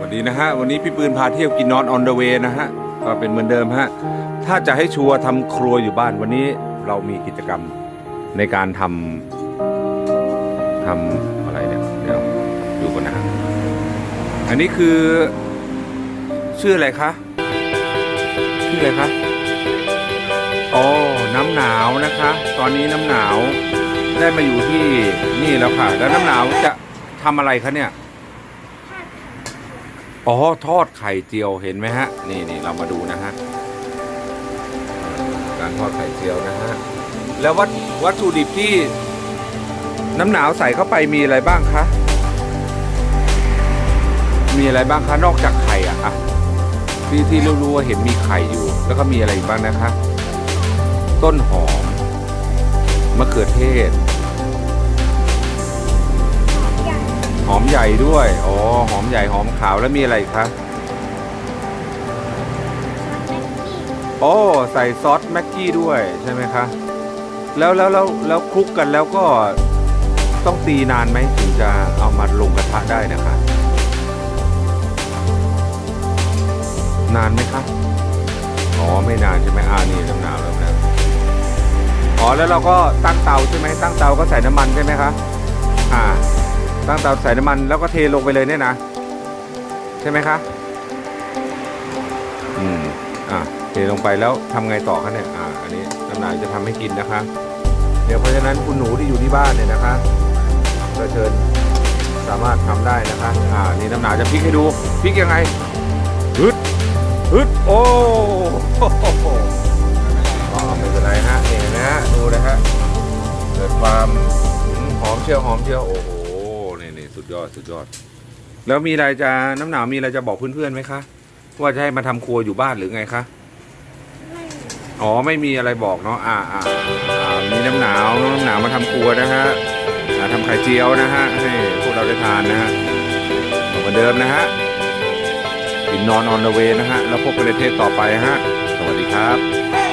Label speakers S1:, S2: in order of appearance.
S1: วันนี้นะฮะวันนี้พี่ปืนพาเที่ยวกินนอนออนเดอะเวย์นะฮะก็เป็นเหมือนเดิมฮะถ้าจะให้ชัวร์ทำครัวอยู่บ้านวันนี้เรามีกิจกรรมในการทำทำอะไรเนี่ยเดี๋ยวดูกันนะฮะอันนี้คือ ชื่ออะไรคะชื่ออะไรคะอ๋อน้ำหนาวนะคะ ตอนนี้น้ำหนาวได้มาอยู่ที่นี่แล้วค่ะ แล้วน้ำหนาวจะทำอะไรคะเนี่ย อ๋อ ทอดไข่เจียวเห็นไหมฮะ นี่นี่เรามาดูนะฮะ การทอดไข่เจียวนะฮะ แล้ววัตวัตถุดิบที่น้ำหนาวใส่เข้าไปมีอะไรบ้างคะ มีอะไรบ้างคะ นอกจากไข่อะอะที่ที่รู้ๆว่าเห็นมีไข่อยู่ แล้วก็มีอะไรอีกบ้างนะคะ ต้นหอมมะเขือเทศ หอมใหญ่ด้วย อ๋อ หอมใหญ่หอมขาวแล้วมีอะไรอีกคะโอ้ใส่ซอสแม็กกี้ด้วยใช่ไหมคะ แล้วแล้วแล้วแล้วคลุกกันแล้วก็ต้องตีนานไหมถึงจะเอามาลงกระทะได้นะคะ นานไหมคะอ๋อไม่นานใช่ไหมอ่านี่น้ำหนาวแล้วนะอ๋อแล้วเราก็ตั้งเตาใช่ไหมตั้งเตาก็ใส่น้ำมันใช่ไหมคะอ่า ตั้งเตาใส่น้ำมันแล้วก็เทลงไปเลยเนี่ยนะ ใช่ไหมคะ อืม อ่าเทลงไปแล้วทำไงต่อคะเนี่ย อ่า อันนี้น้ำหนาวจะทำให้กินนะคะ เดี๋ยวเพราะฉะนั้นคุณหนูที่อยู่ที่บ้านเนี่ยนะคะก็เชิญสามารถทำได้นะคะ อ่า นี่น้ำหนาวจะพลิกให้ดู พลิกยังไงฮึดฮึดโอ้โอ๋อไม่เป็นไรฮะเห็นไหมฮะดูนะฮะ เกิดความหอมเชียวหอมเชียวโอ้โห สุดยอดสุดยอด แล้วมีอะไรจะน้ำหนาวมีอะไรจะบอกเพื่อนๆไหมคะ ว่าจะให้มาทำครัวอยู่บ้านหรือไงคะอ๋อไม่มีอะไรบอกเนาะอ่าอ่าอ่ามีน้ำหนาวน้ำหนาวมาทำครัวนะฮะอ่าทำไข่เจียวนะฮะให้พวกเราได้ทานนะฮะเหมือนเดิมนะฮะกินนอนออนเดอะเวนะฮะแล้วพบกันในเทปต่อไปฮะ สวัสดีครับ
S2: บ๊าย